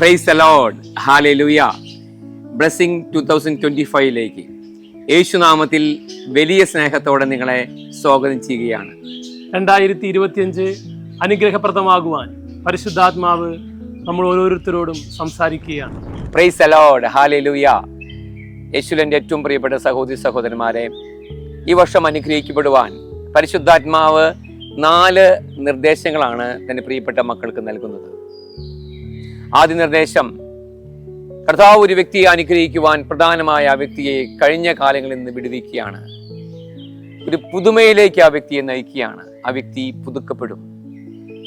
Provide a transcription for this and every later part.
Praise the Lord hallelujah blessing two thousand twenty ഫൈവിലേക്ക് യേശുനാമത്തിൽ വലിയ സ്നേഹത്തോടെ നിങ്ങളെ സ്വാഗതം ചെയ്യുകയാണ്. രണ്ടായിരത്തി ഇരുപത്തിയഞ്ച് അനുഗ്രഹപ്രദമാകുവാൻ പരിശുദ്ധാത്മാവ് നമ്മൾ ഓരോരുത്തരോടും സംസാരിക്കുകയാണ്. പ്രൈസ് അലോഡ് ഹാലെ ലുയ യേശുലന്റെ ഏറ്റവും പ്രിയപ്പെട്ട സഹോദരി സഹോദരന്മാരെ ഈ വർഷം അനുഗ്രഹിക്കപ്പെടുവാൻ പരിശുദ്ധാത്മാവ് നാല് നിർദ്ദേശങ്ങളാണ് തന്റെ പ്രിയപ്പെട്ട മക്കൾക്ക് നൽകുന്നത്. ആദ്യ നിർദ്ദേശം കർത്താവ് ഒരു വ്യക്തിയെ അനുഗ്രഹിക്കുവാൻ പ്രധാനമായ ആ വ്യക്തിയെ കഴിഞ്ഞ കാലങ്ങളിൽ നിന്ന് വിടുവിക്കുകയാണ്. ഒരു പുതുമയിലേക്ക് ആ വ്യക്തിയെ നയിക്കുകയാണ്. ആ വ്യക്തി പുതുക്കപ്പെടും.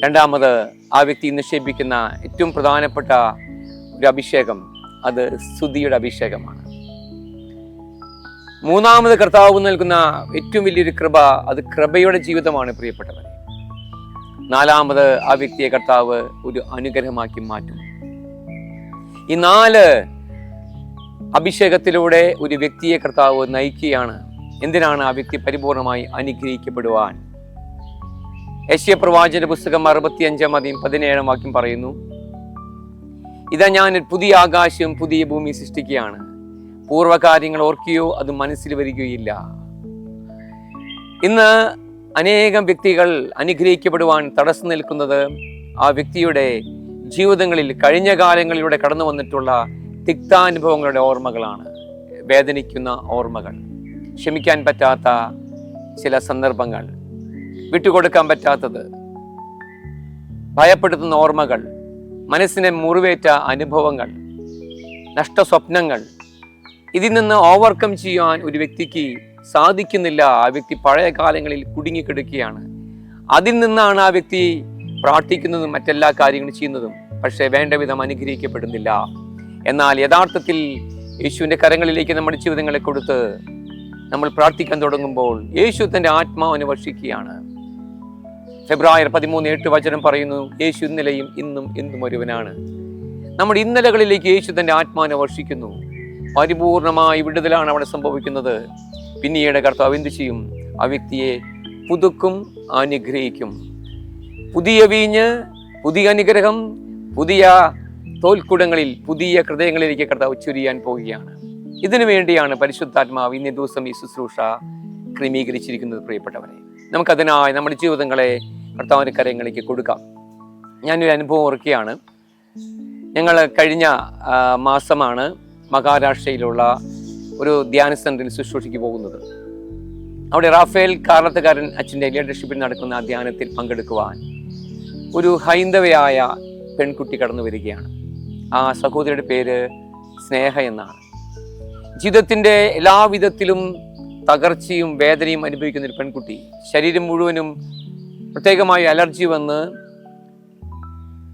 രണ്ടാമത് ആ വ്യക്തി നിക്ഷേപിക്കുന്ന ഏറ്റവും പ്രധാനപ്പെട്ട ഒരു അഭിഷേകം അത് സ്തുതിയുടെ അഭിഷേകമാണ്. മൂന്നാമത് കർത്താവ് നൽകുന്ന ഏറ്റവും വലിയൊരു കൃപ അത് കൃപയുടെ ജീവിതമാണ് പ്രിയപ്പെട്ടവരെ. നാലാമത് ആ വ്യക്തിയെ കർത്താവ് ഒരു അനുഗ്രഹമാക്കി മാറ്റും. ഈ നാല് അഭിഷേകത്തിലൂടെ ഒരു വ്യക്തിയെ കർത്താവ് നയിക്കുകയാണ്. എന്തിനാണ് ആ വ്യക്തി പരിപൂർണമായി അനുഗ്രഹിക്കപ്പെടുവാൻ? യശ്യ പ്രവാചന പുസ്തകം അറുപത്തിയഞ്ചാം അധികം പതിനേഴാം വാക്യം പറയുന്നു ഇതാ ഞാൻ പുതിയ ആകാശവും പുതിയ ഭൂമി സൃഷ്ടിക്കുകയാണ്. പൂർവകാര്യങ്ങൾ ഓർക്കുകയോ അത് മനസ്സിൽ വരികയില്ല. ഇന്ന് അനേകം വ്യക്തികൾ അനുഗ്രഹിക്കപ്പെടുവാൻ തടസ്സം നിൽക്കുന്നത് ആ വ്യക്തിയുടെ ജീവിതങ്ങളിൽ കഴിഞ്ഞ കാലങ്ങളിലൂടെ കടന്നു വന്നിട്ടുള്ള തിക്താനുഭവങ്ങളുടെ ഓർമ്മകളാണ്. വേദനിക്കുന്ന ഓർമ്മകൾ ക്ഷമിക്കാൻ പറ്റാത്ത ചില സന്ദർഭങ്ങൾ വിട്ടുകൊടുക്കാൻ പറ്റാത്തത് ഭയപ്പെടുത്തുന്ന ഓർമ്മകൾ മനസ്സിനെ മുറിവേറ്റ അനുഭവങ്ങൾ നഷ്ടസ്വപ്നങ്ങൾ ഇതിൽ നിന്ന് ഓവർകം ചെയ്യാൻ ഒരു വ്യക്തിക്ക് സാധിക്കുന്നില്ല. ആ വ്യക്തി പഴയ കാലങ്ങളിൽ കുടുങ്ങിക്കിടക്കുകയാണ്. അതിൽ നിന്നാണ് ആ വ്യക്തി പ്രാർത്ഥിക്കുന്നതും മറ്റെല്ലാ കാര്യങ്ങളും ചെയ്യുന്നതും പക്ഷേ വേണ്ട വിധം അനുഗ്രഹിക്കപ്പെടുന്നില്ല. എന്നാൽ യഥാർത്ഥത്തിൽ യേശുവിന്റെ കരങ്ങളിലേക്ക് നമ്മുടെ ജീവിതങ്ങളെ കൊടുത്ത് നമ്മൾ പ്രാർത്ഥിക്കാൻ തുടങ്ങുമ്പോൾ യേശു തന്റെ ആത്മാവിനെ വർഷിക്കുകയാണ്. ഫെബ്രുവരി പതിമൂന്ന് എട്ട് വചനം പറയുന്നു യേശു ഇന്നലെയും ഇന്നും എന്നും ഒരുവനാണ്. നമ്മുടെ ഇന്നലകളിലേക്ക് യേശു തന്റെ ആത്മാവിനെ വർഷിക്കുന്നു. പരിപൂർണമായ വിടുതലാണ് അവിടെ സംഭവിക്കുന്നത്. പിന്നീട് കർത്താവ് എന്ത് ചെയ്യും? ആ വ്യക്തിയെ പുതുക്കും അനുഗ്രഹിക്കും. പുതിയ വീഞ്ഞ് പുതിയ അനുഗ്രഹം പുതിയ തോൽക്കുടങ്ങളിൽ പുതിയ ഹൃദയങ്ങളിലേക്ക് കർത്താവ് ചുരിയാൻ പോവുകയാണ്. ഇതിനു വേണ്ടിയാണ് പരിശുദ്ധാത്മാവ് ഇന്നേ ദിവസം ഈ ശുശ്രൂഷ ക്രമീകരിച്ചിരിക്കുന്നത് പ്രിയപ്പെട്ടവരെ. നമുക്കതിനായി നമ്മുടെ ജീവിതങ്ങളെ കർത്താവിന്റെ കരയങ്ങളിലേക്ക് കൊടുക്കാം. ഞാനൊരു അനുഭവം ഓർക്കുകയാണ്. ഞങ്ങൾ കഴിഞ്ഞ മാസമാണ് മഹാരാഷ്ട്രയിലുള്ള ഒരു ധ്യാന സെന്ററിൽ ശുശ്രൂഷയ്ക്ക് പോകുന്നത്. അവിടെ റാഫേൽ കാരണത്തുകാരൻ അച്ഛന്റെ ലീഡർഷിപ്പിൽ നടക്കുന്ന ധ്യാനത്തിൽ പങ്കെടുക്കുവാൻ ഒരു ഹൈന്ദവയായ പെൺകുട്ടി കടന്നു വരികയാണ്. ആ സഹോദരിയുടെ പേര് സ്നേഹ എന്നാണ്. ജീവിതത്തിന്റെ എല്ലാവിധത്തിലും തകർച്ചയും വേദനയും അനുഭവിക്കുന്ന ഒരു പെൺകുട്ടി ശരീരം മുഴുവനും പ്രത്യേകമായി അലർജി വന്ന്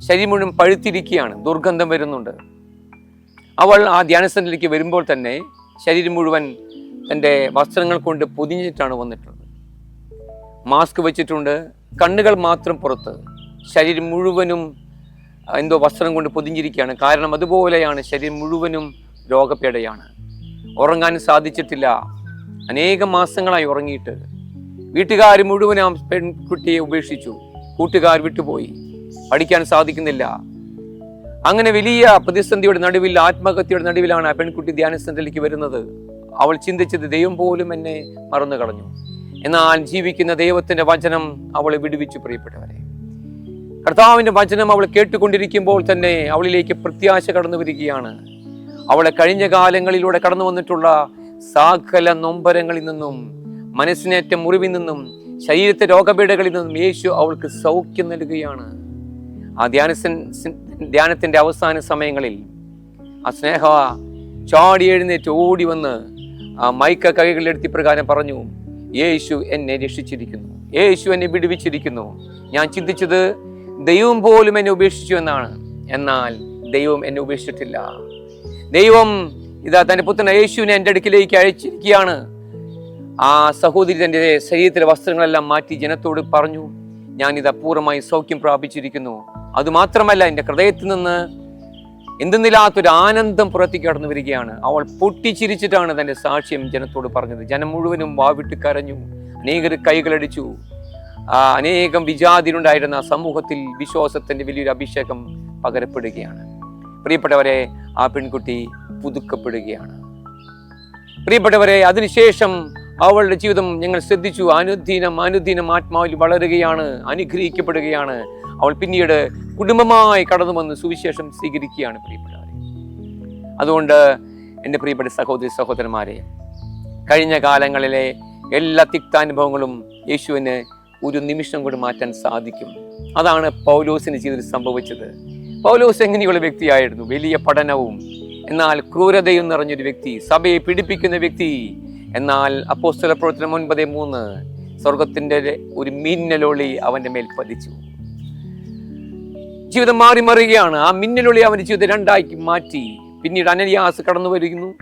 ശരീരം മുഴുവൻ പഴുത്തിരിക്കുകയാണ് ദുർഗന്ധം വരുന്നുണ്ട്. അവൾ ആ ധ്യാന വരുമ്പോൾ തന്നെ ശരീരം മുഴുവൻ തന്റെ വസ്ത്രങ്ങൾ കൊണ്ട് പൊതിഞ്ഞിട്ടാണ് വന്നിട്ടുള്ളത്. മാസ്ക് വെച്ചിട്ടുണ്ട് കണ്ണുകൾ മാത്രം പുറത്ത്. ശരീരം മുഴുവനും എന്തോ വസ്ത്രം കൊണ്ട് പൊതിഞ്ഞിരിക്കുകയാണ്. കാരണം അതുപോലെയാണ് ശരീരം മുഴുവനും രോഗപേടയാണ്. ഉറങ്ങാൻ സാധിച്ചിട്ടില്ല. അനേകം മാസങ്ങളായി ഉറങ്ങിയിട്ട്. വീട്ടുകാർ മുഴുവൻ ആ പെൺകുട്ടിയെ ഉപേക്ഷിച്ചു. കൂട്ടുകാർ വിട്ടുപോയി. പഠിക്കാൻ സാധിക്കുന്നില്ല. അങ്ങനെ വലിയ പ്രതിസന്ധിയുടെ നടുവിൽ ആത്മഹത്യയുടെ നടുവിലാണ് ആ പെൺകുട്ടി ധ്യാന സെന്ററിലേക്ക് വരുന്നത്. അവൾ ചിന്തിച്ചത് ദൈവം പോലും എന്നെ മറന്നു കളഞ്ഞു എന്നാൽ ജീവിക്കുന്ന ദൈവത്തിന്റെ വചനം അവളെ വിടുവിച്ചു പ്രിയപ്പെട്ടവരെ. കർത്താവിന്റെ വചനം അവൾ കേട്ടുകൊണ്ടിരിക്കുമ്പോൾ തന്നെ അവളിലേക്ക് പ്രത്യാശ കടന്നു വരികയാണ്. അവളെ കഴിഞ്ഞ കാലങ്ങളിലൂടെ കടന്നു വന്നിട്ടുള്ള സകല നൊമ്പരങ്ങളിൽ നിന്നും മനസ്സിനേറ്റ മുറിവിൽ നിന്നും ശരീരത്തെ രോഗപീഠകളിൽ നിന്നും യേശു അവൾക്ക് സൗഖ്യം നൽകുകയാണ്. ആ ധ്യാന ധ്യാനത്തിന്റെ അവസാന സമയങ്ങളിൽ ആ സ്നേഹ ചാടി എഴുന്നേറ്റ് ഓടി വന്ന് ആ മൈക്ക കൈകളിലെടുത്തി പ്രകാരം പറഞ്ഞു യേശു എന്നെ രക്ഷിച്ചിരിക്കുന്നു. യേശു എന്നെ വിടുവിച്ചിരിക്കുന്നു. ഞാൻ ചിന്തിച്ചത് ദൈവം പോലും എന്നെ ഉപേക്ഷിച്ചു എന്നാണ്. എന്നാൽ ദൈവം എന്നെ ഉപേക്ഷിച്ചിട്ടില്ല. ദൈവം ഇതാ തന്റെ പുത്രൻ യേശുവിനെ എന്റെ അടുക്കിലേക്ക് അയച്ചിരിക്കുകയാണ്. ആ സഹോദരി തന്റെ ശരീരത്തിലെ വസ്ത്രങ്ങളെല്ലാം മാറ്റി ജനത്തോട് പറഞ്ഞു ഞാൻ ഇത് അപൂർവമായി സൗഖ്യം പ്രാപിച്ചിരിക്കുന്നു. അതുമാത്രമല്ല എന്റെ ഹൃദയത്തിൽ നിന്ന് എന്തെന്നില്ലാത്തൊരു ആനന്ദം പുറത്തേക്ക് കടന്നു വരികയാണ്. അവൾ പൊട്ടിച്ചിരിച്ചിട്ടാണ് തന്റെ സാക്ഷ്യം ജനത്തോട് പറഞ്ഞത്. ജനം മുഴുവനും വാവിട്ട് കരഞ്ഞു അനേകർ കൈകളടിച്ചു. അനേകം വിജാതിരുണ്ടായിരുന്ന സമൂഹത്തിൽ വിശ്വാസത്തിന്റെ വലിയൊരു അഭിഷേകം പകരപ്പെടുകയാണ്. പ്രിയപ്പെട്ടവരെ ആ പെൺകുട്ടി പുതുക്കപ്പെടുകയാണ്. പ്രിയപ്പെട്ടവരെ അതിനുശേഷം അവളുടെ ജീവിതം ഞങ്ങൾ ശ്രദ്ധിച്ചു. അനുദിനം അനുദിനം ആത്മാവിൽ വളരുകയാണ് അനുഗ്രഹിക്കപ്പെടുകയാണ്. അവൾ പിന്നീട് കുടുംബമായി കടന്നു വന്ന് സുവിശേഷം സ്വീകരിക്കുകയാണ് പ്രിയപ്പെട്ടവരെ. അതുകൊണ്ട് എന്റെ പ്രിയപ്പെട്ട സഹോദരി സഹോദരന്മാരെ കഴിഞ്ഞ കാലങ്ങളിലെ എല്ലാ തിക്താനുഭവങ്ങളും യേശുവിന് ഒരു നിമിഷം കൊണ്ട് മാറ്റാൻ സാധിക്കും. അതാണ് പൗലോസിന് ജീവിതത്തിൽ സംഭവിച്ചത്. പൗലോസ് എങ്ങനെയുള്ള വ്യക്തിയായിരുന്നു? വലിയ പഠനവും എന്നാൽ ക്രൂരതയും നിറഞ്ഞൊരു വ്യക്തി സഭയെ പിടിപ്പിക്കുന്ന വ്യക്തി. എന്നാൽ അപ്പോസ്തല പ്രവർത്തനം ഒൻപത് മൂന്ന് സ്വർഗത്തിന്റെ ഒരു മിന്നലൊളി അവന്റെ മേൽ പതിച്ചു. ജീവിതം മാറി മറിയുകയാണ്. ആ മിന്നലൊളി അവന്റെ ജീവിതം രണ്ടാക്കി മാറ്റി. പിന്നീട് അനലിയാസ് കടന്നു വരുന്നു.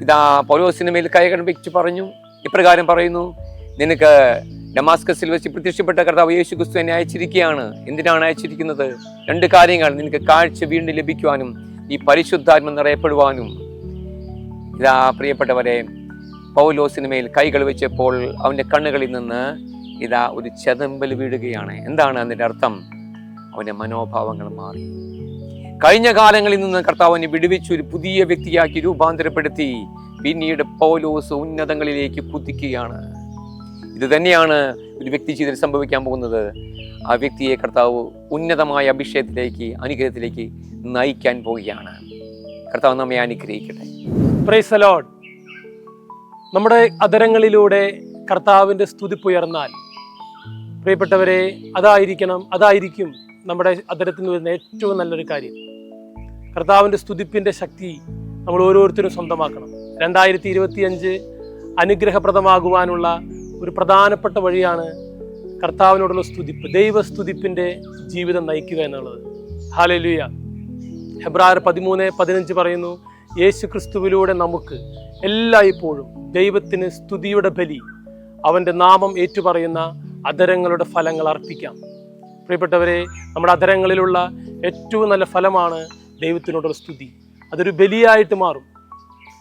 ഇതാ പൗലോസിന് മേൽ കൈകൾ വെച്ച് പറഞ്ഞു. ഇപ്രകാരം പറയുന്നു നിനക്ക് ഡമാസ്കസിൽ വെച്ച് പ്രത്യക്ഷപ്പെട്ട കർത്താവ് യേശു ക്രിസ്തു എന്നെ അയച്ചിരിക്കുകയാണ്. എന്തിനാണ് അയച്ചിരിക്കുന്നത്? രണ്ട് കാര്യങ്ങൾ നിനക്ക് കാഴ്ച വീണ്ടും ലഭിക്കുവാനും ഈ പരിശുദ്ധാത്മ നിറയപ്പെടുവാനും. ഇതാ പ്രിയപ്പെട്ടവരെ പൗലോസിന് മേൽ കൈകൾ വെച്ചപ്പോൾ അവന്റെ കണ്ണുകളിൽ നിന്ന് ഇതാ ഒരു ചെതമ്പൽ വീഴുകയാണ്. എന്താണ് അതിന്റെ അർത്ഥം? അവന്റെ മനോഭാവങ്ങൾ മാറി. കഴിഞ്ഞ കാലങ്ങളിൽ നിന്ന് കർത്താവിനെ വിടുവിച്ച് ഒരു പുതിയ വ്യക്തിയാക്കി രൂപാന്തരപ്പെടുത്തി. പിന്നീട് പൗലോസ് ഉന്നതങ്ങളിലേക്ക് കുതിക്കുകയാണ്. ഇത് തന്നെയാണ് ഒരു വ്യക്തി ജീവിതത്തിൽ സംഭവിക്കാൻ പോകുന്നത്. ആ വ്യക്തിയെ കർത്താവ് ഉന്നതമായ അഭിഷേകത്തിലേക്ക് അനുഗ്രഹത്തിലേക്ക് നയിക്കാൻ പോവുകയാണ്. കർത്താവ് നമ്മെ അനുഗ്രഹിക്കട്ടെ. പ്രൈസ് അലോഡ് നമ്മുടെ അതരങ്ങളിലൂടെ കർത്താവിന്റെ സ്തുതിപ്പുയർന്നാൽ പ്രിയപ്പെട്ടവരെ അതായിരിക്കണം അതായിരിക്കും നമ്മുടെ അതരത്തിൽ നിന്ന് വരുന്ന ഏറ്റവും നല്ലൊരു കാര്യം. കർത്താവിന്റെ സ്തുതിപ്പിന്റെ ശക്തി നമ്മൾ ഓരോരുത്തരും സ്വന്തമാക്കണം. രണ്ടായിരത്തി ഇരുപത്തിയഞ്ച് അനുഗ്രഹപ്രദമാകുവാനുള്ള ഒരു പ്രധാനപ്പെട്ട വഴിയാണ് കർത്താവിനോടുള്ള സ്തുതിപ്പ് ദൈവസ്തുതിപ്പിന്റെ ജീവിതം നയിക്കുക എന്നുള്ളത്. ഹാലലുയ ഹെബ്രായർ പതിമൂന്ന് പതിനഞ്ച് പറയുന്നു യേശു ക്രിസ്തുവിലൂടെ നമുക്ക് എല്ലായ്പ്പോഴും ദൈവത്തിന് സ്തുതിയുടെ ബലി അവന്റെ നാമം ഏറ്റുപറയുന്ന അധരങ്ങളുടെ ഫലങ്ങൾ അർപ്പിക്കാം. പ്രിയപ്പെട്ടവരെ നമ്മുടെ അധരങ്ങളിലുള്ള ഏറ്റവും നല്ല ഫലമാണ് ദൈവത്തിനോടുള്ള സ്തുതി. അതൊരു ബലിയായിട്ട് മാറും.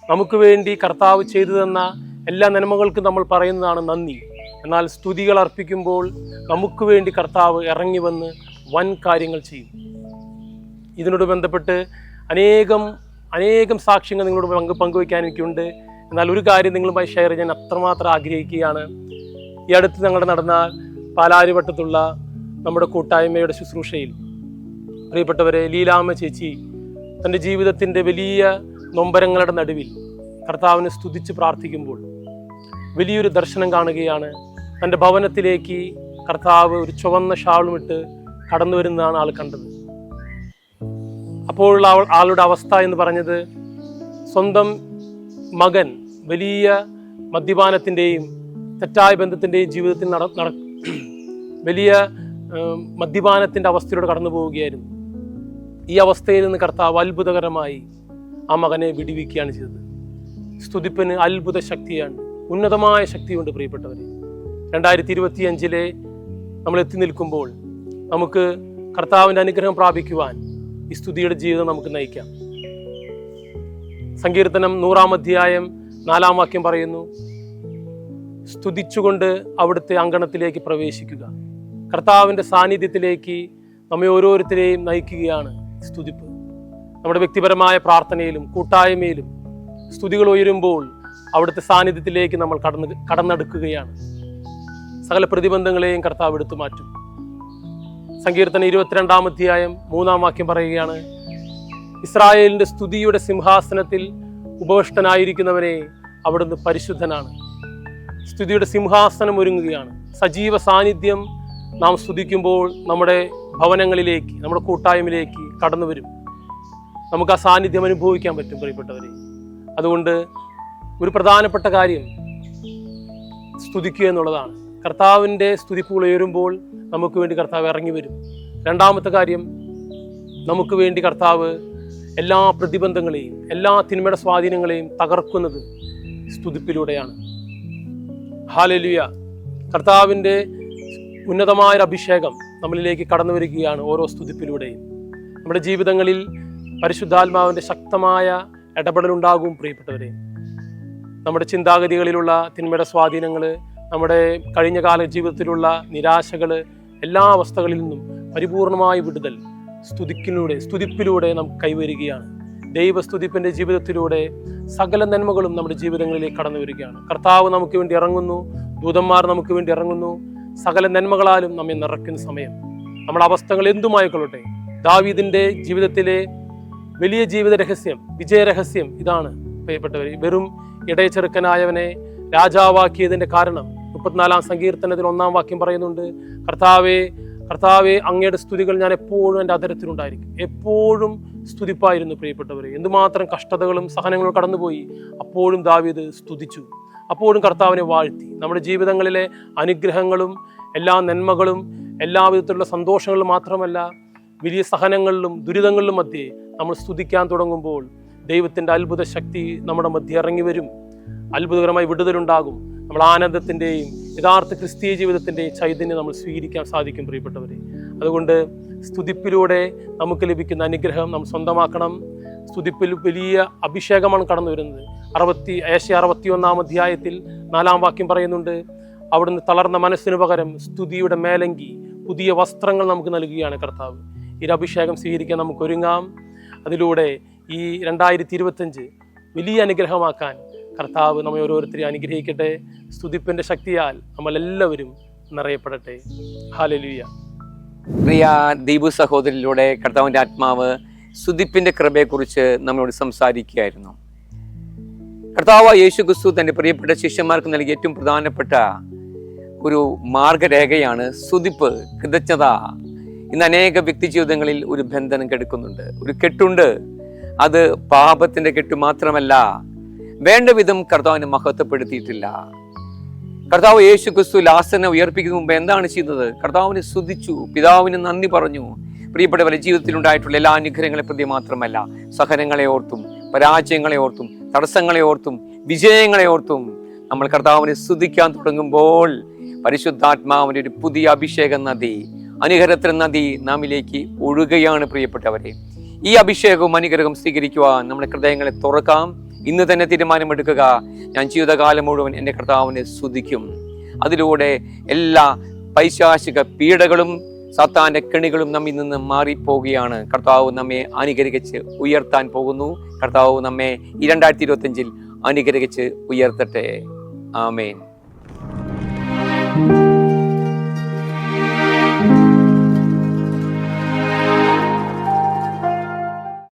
നമുക്ക് വേണ്ടി കർത്താവ് ചെയ്തു തന്ന എല്ലാ നന്മകൾക്കും നമ്മൾ പറയുന്നതാണ് നന്ദി. എന്നാൽ സ്തുതികൾ അർപ്പിക്കുമ്പോൾ നമുക്ക് വേണ്ടി കർത്താവ് ഇറങ്ങി വന്ന് വൻ കാര്യങ്ങൾ ചെയ്യും. ഇതിനോട് ബന്ധപ്പെട്ട് അനേകം അനേകം സാക്ഷ്യങ്ങൾ നിങ്ങളോട് പങ്ക് പങ്കുവയ്ക്കാൻ എനിക്കുണ്ട്. എന്നാൽ ഒരു കാര്യം നിങ്ങളുമായി ഷെയർ ചെയ്യാൻ അത്രമാത്രം ആഗ്രഹിക്കുകയാണ്. ഈ അടുത്ത് ഞങ്ങളുടെ നടന്ന പാലാരിവട്ടത്തുള്ള നമ്മുടെ കൂട്ടായ്മയുടെ ശുശ്രൂഷയിൽ പ്രിയപ്പെട്ടവരെ ലീലാമ്മ ചേച്ചി തന്റെ ജീവിതത്തിന്റെ വലിയ നൊമ്പരങ്ങളുടെ നടുവിൽ കർത്താവിനെ സ്തുതിച്ച് പ്രാർത്ഥിക്കുമ്പോൾ വലിയൊരു ദർശനം കാണുകയാണ്. തന്റെ ഭവനത്തിലേക്ക് കർത്താവ് ഒരു ചുവന്ന ഷാളുമിട്ട് കടന്നു വരുന്നതാണ് ആൾ കണ്ടത്. അപ്പോഴുള്ള അവൾ ആളുടെ അവസ്ഥ എന്ന് പറഞ്ഞത് സ്വന്തം മകൻ വലിയ മദ്യപാനത്തിന്റെയും തെറ്റായ ബന്ധത്തിന്റെയും ജീവിതത്തിൽ നട നട വലിയ മദ്യപാനത്തിന്റെ അവസ്ഥയിലൂടെ കടന്നു പോവുകയായിരുന്നു. ഈ അവസ്ഥയിൽ നിന്ന് കർത്താവ് അത്ഭുതകരമായി ആ മകനെ വിടിവിക്കുകയാണ് ചെയ്തത്. സ്തുതിപ്പിന് അത്ഭുത ശക്തിയാണ്. ഉന്നതമായ ശക്തിയുണ്ട് പ്രിയപ്പെട്ടവരെ രണ്ടായിരത്തി ഇരുപത്തി അഞ്ചിലെ നമ്മൾ എത്തി നിൽക്കുമ്പോൾ നമുക്ക് കർത്താവിന്റെ അനുഗ്രഹം പ്രാപിക്കുവാൻ ഈ സ്തുതിയുടെ ജീവിതം നമുക്ക് നയിക്കാം. സങ്കീർത്തനം നൂറാം അധ്യായം നാലാം വാക്യം പറയുന്നു സ്തുതിച്ചുകൊണ്ട് അവിടുത്തെ അങ്കണത്തിലേക്ക് പ്രവേശിക്കുക. കർത്താവിന്റെ സാന്നിധ്യത്തിലേക്ക് നമ്മെ ഓരോരുത്തരെയും നയിക്കുകയാണ് സ്തുതിപ്പ്. നമ്മുടെ വ്യക്തിപരമായ പ്രാർത്ഥനയിലും കൂട്ടായ്മയിലും സ്തുതികൾ ഉയരുമ്പോൾ അവിടുത്തെ സാന്നിധ്യത്തിലേക്ക് നമ്മൾ കടന്ന് കടന്നെടുക്കുകയാണ്. സകല പ്രതിബന്ധങ്ങളെയും കർത്താവ് എടുത്തു മാറ്റും. സങ്കീർത്തന ഇരുപത്തിരണ്ടാം അധ്യായം മൂന്നാം വാക്യം പറയുകയാണ് ഇസ്രായേലിന്റെ സ്തുതിയുടെ സിംഹാസനത്തിൽ ഉപവിഷ്ടനായിരിക്കുന്നവനെ അവിടുന്ന് പരിശുദ്ധനാണ്. സ്തുതിയുടെ സിംഹാസനം ഒരുങ്ങുകയാണ്. സജീവ സാന്നിധ്യം നാം സ്തുതിക്കുമ്പോൾ നമ്മുടെ ഭവനങ്ങളിലേക്ക് നമ്മുടെ കൂട്ടായ്മയിലേക്ക് കടന്നു വരും നമുക്ക് ആ സാന്നിധ്യം അനുഭവിക്കാൻ പറ്റും പ്രിയപ്പെട്ടവരെ. അതുകൊണ്ട് ഒരു പ്രധാനപ്പെട്ട കാര്യം സ്തുതിക്കുക എന്നുള്ളതാണ്. കർത്താവിന്റെ സ്തുതിപ്പുകൾ ഉയരുമ്പോൾ നമുക്ക് വേണ്ടി കർത്താവ് ഇറങ്ങി വരും. രണ്ടാമത്തെ കാര്യം നമുക്ക് വേണ്ടി കർത്താവ് എല്ലാ പ്രതിബന്ധങ്ങളെയും എല്ലാ തിന്മയുടെ സ്വാധീനങ്ങളെയും തകർക്കുന്നത് സ്തുതിപ്പിലൂടെയാണ്. ഹാലലുയ കർത്താവിന്റെ ഉന്നതമായൊരു അഭിഷേകം നമ്മളിലേക്ക് കടന്നു വരികയാണ് ഓരോ സ്തുതിപ്പിലൂടെയും. നമ്മുടെ ജീവിതങ്ങളിൽ പരിശുദ്ധാത്മാവിന്റെ ശക്തമായ ഇടപെടലുണ്ടാകും പ്രിയപ്പെട്ടവരെ. നമ്മുടെ ചിന്താഗതികളിലുള്ള തിന്മയുടെ സ്വാധീനങ്ങൾ നമ്മുടെ കഴിഞ്ഞ കാല ജീവിതത്തിലുള്ള നിരാശകൾ എല്ലാ അവസ്ഥകളിൽ നിന്നും പരിപൂർണമായ വിടുതൽ സ്തുതിക്കിലൂടെ സ്തുതിപ്പിലൂടെ നാം കൈവരികയാണ്. ദൈവസ്തുതിപ്പിന്റെ ജീവിതത്തിലൂടെ സകല നന്മകളും നമ്മുടെ ജീവിതങ്ങളിലേക്ക് കടന്നു വരികയാണ്. കർത്താവ് നമുക്ക് വേണ്ടി ഇറങ്ങുന്നു ദൂതന്മാർ നമുക്ക് വേണ്ടി ഇറങ്ങുന്നു. സകല നന്മകളാലും നമ്മെ നിറയ്ക്കുന്ന സമയം. നമ്മുടെ അവസ്ഥകൾ എന്തുമായിക്കൊള്ളട്ടെ? ദാവീദിന്റെ ജീവിതത്തിലെ വലിയ ജീവിത രഹസ്യം വിജയ രഹസ്യം ഇതാണ് പ്രിയപ്പെട്ടവർ വെറും ഇടയച്ചെറുക്കനായവനെ രാജാവാക്കിയതിന്റെ കാരണം മുപ്പത്തിനാലാം സങ്കീർത്തനത്തിൽ ഒന്നാം വാക്യം പറയുന്നുണ്ട് കർത്താവെ കർത്താവെ അങ്ങയുടെ സ്തുതികൾ ഞാൻ എപ്പോഴും എന്റെ അതരത്തിലുണ്ടായിരിക്കും എപ്പോഴും സ്തുതിപ്പായിരുന്നു പ്രിയപ്പെട്ടവരെ. എന്തുമാത്രം കഷ്ടതകളും സഹനങ്ങളും കടന്നുപോയി അപ്പോഴും ദാവീദ് സ്തുതിച്ചു. അപ്പോഴും കർത്താവിനെ വാഴ്ത്തി. നമ്മുടെ ജീവിതങ്ങളിലെ അനുഗ്രഹങ്ങളും എല്ലാ നന്മകളും എല്ലാവിധത്തിലുള്ള സന്തോഷങ്ങളും മാത്രമല്ല വലിയ സഹനങ്ങളിലും ദുരിതങ്ങളിലും മധ്യേ നമ്മൾ സ്തുതിക്കാൻ തുടങ്ങുമ്പോൾ ദൈവത്തിന്റെ അത്ഭുത ശക്തി നമ്മുടെ മധ്യ ഇറങ്ങി വരും. അത്ഭുതകരമായി വിടുതലുണ്ടാകും. നമ്മൾ ആനന്ദത്തിന്റെയും യഥാർത്ഥ ക്രിസ്തീയ ജീവിതത്തിന്റെയും ചൈതന്യം നമ്മൾ സ്വീകരിക്കാൻ സാധിക്കും പ്രിയപ്പെട്ടവരെ. അതുകൊണ്ട് സ്തുതിപ്പിലൂടെ നമുക്ക് ലഭിക്കുന്ന അനുഗ്രഹം നമ്മൾ സ്വന്തമാക്കണം. സ്തുതിപ്പിൽ വലിയ അഭിഷേകമാണ് കടന്നു വരുന്നത്. അറുപത്തി ഏഷ്യ അറുപത്തി ഒന്നാം അധ്യായത്തിൽ നാലാം വാക്യം പറയുന്നുണ്ട് അവിടുന്ന് തളർന്ന മനസ്സിന് പകരം സ്തുതിയുടെ മേലങ്കി പുതിയ വസ്ത്രങ്ങൾ നമുക്ക് നൽകുകയാണ് കർത്താവ്. ഈ അഭിഷേകം സ്വീകരിക്കാൻ നമുക്ക് ഒരുങ്ങാം. അതിലൂടെ ഈ രണ്ടായിരത്തി ഇരുപത്തഞ്ച് വലിയ അനുഗ്രഹമാക്കാൻ കർത്താവ് നമ്മെ ഓരോരുത്തരെയും അനുഗ്രഹിക്കട്ടെ സ്തുതിപ്പിന്റെ ശക്തിയാൽ നമ്മളെല്ലാവരും നിറയപ്പെടട്ടെ. ഹാലലുയ്യ പ്രിയ ദീപു സഹോദരിലൂടെ കർത്താവിന്റെ ആത്മാവ് സ്തുതിപ്പിന്റെ കൃപയെക്കുറിച്ച് നമ്മളോട് സംസാരിക്കുകയായിരുന്നു. കർത്താവ് യേശു ക്രിസ്തു തന്റെ പ്രിയപ്പെട്ട ശിഷ്യന്മാർക്ക് നൽകിയ ഏറ്റവും പ്രധാനപ്പെട്ട ഒരു മാർഗരേഖയാണ് സ്തുതിപ്പ് കൃതജ്ഞത. ഇന്ന് അനേക വ്യക്തി ജീവിതങ്ങളിൽ ഒരു ബന്ധനം കെടുക്കുന്നുണ്ട്. ഒരു കെട്ടുണ്ട്. അത് പാപത്തിന്റെ കെട്ട് മാത്രമല്ല വേണ്ട വിധം കർത്താവിനെ മഹത്വപ്പെടുത്തിയിട്ടില്ല. കർത്താവ് യേശു ക്രിസ്തു ലാസനെ ഉയർപ്പിക്കുന്ന മുമ്പ് എന്താണ് ചെയ്യുന്നത് കർത്താവിനെ സ്തുതിച്ചു പിതാവിന് നന്ദി പറഞ്ഞു. പ്രിയപ്പെട്ടവരെ ജീവിതത്തിൽ ഉണ്ടായിട്ടുള്ള എല്ലാ അനുഗ്രഹങ്ങളെ പ്രതി മാത്രമല്ല സഹനങ്ങളെ ഓർത്തും പരാജയങ്ങളെ ഓർത്തും തടസ്സങ്ങളെ ഓർത്തും വിജയങ്ങളെ ഓർത്തും നമ്മൾ കർത്താവിനെ സ്തുതിക്കാൻ തുടങ്ങുമ്പോൾ പരിശുദ്ധാത്മാവിന്റെ ഒരു പുതിയ അഭിഷേക നദി അനുഗ്രഹത്തിന് നദി നാമിലേക്ക് ഒഴുകയാണ് പ്രിയപ്പെട്ടവരെ. ഈ അഭിഷേകവും അനുഗ്രഹവും സ്വീകരിക്കുവാൻ നമ്മുടെ ഹൃദയങ്ങളെ തുറക്കാം. ഇന്ന് തന്നെ തീരുമാനമെടുക്കുക. ഞാൻ ജീവിതകാലം മുഴുവൻ എന്റെ കർത്താവിനെ സ്തുതിക്കും. അതിലൂടെ എല്ലാ പൈശാചിക പീഡകളും സാത്താന്റെ കെണികളും നമ്മിൽ നിന്ന് മാറിപ്പോവുകയാണ്. കർത്താവ് നമ്മെ അനുകരിച്ച് ഉയർത്താൻ പോകുന്നു. കർത്താവ് നമ്മെ ഈ രണ്ടായിരത്തി ഇരുപത്തി അഞ്ചിൽ അനുകരിച്ച് ഉയർത്തട്ടെ. ആമേൻ.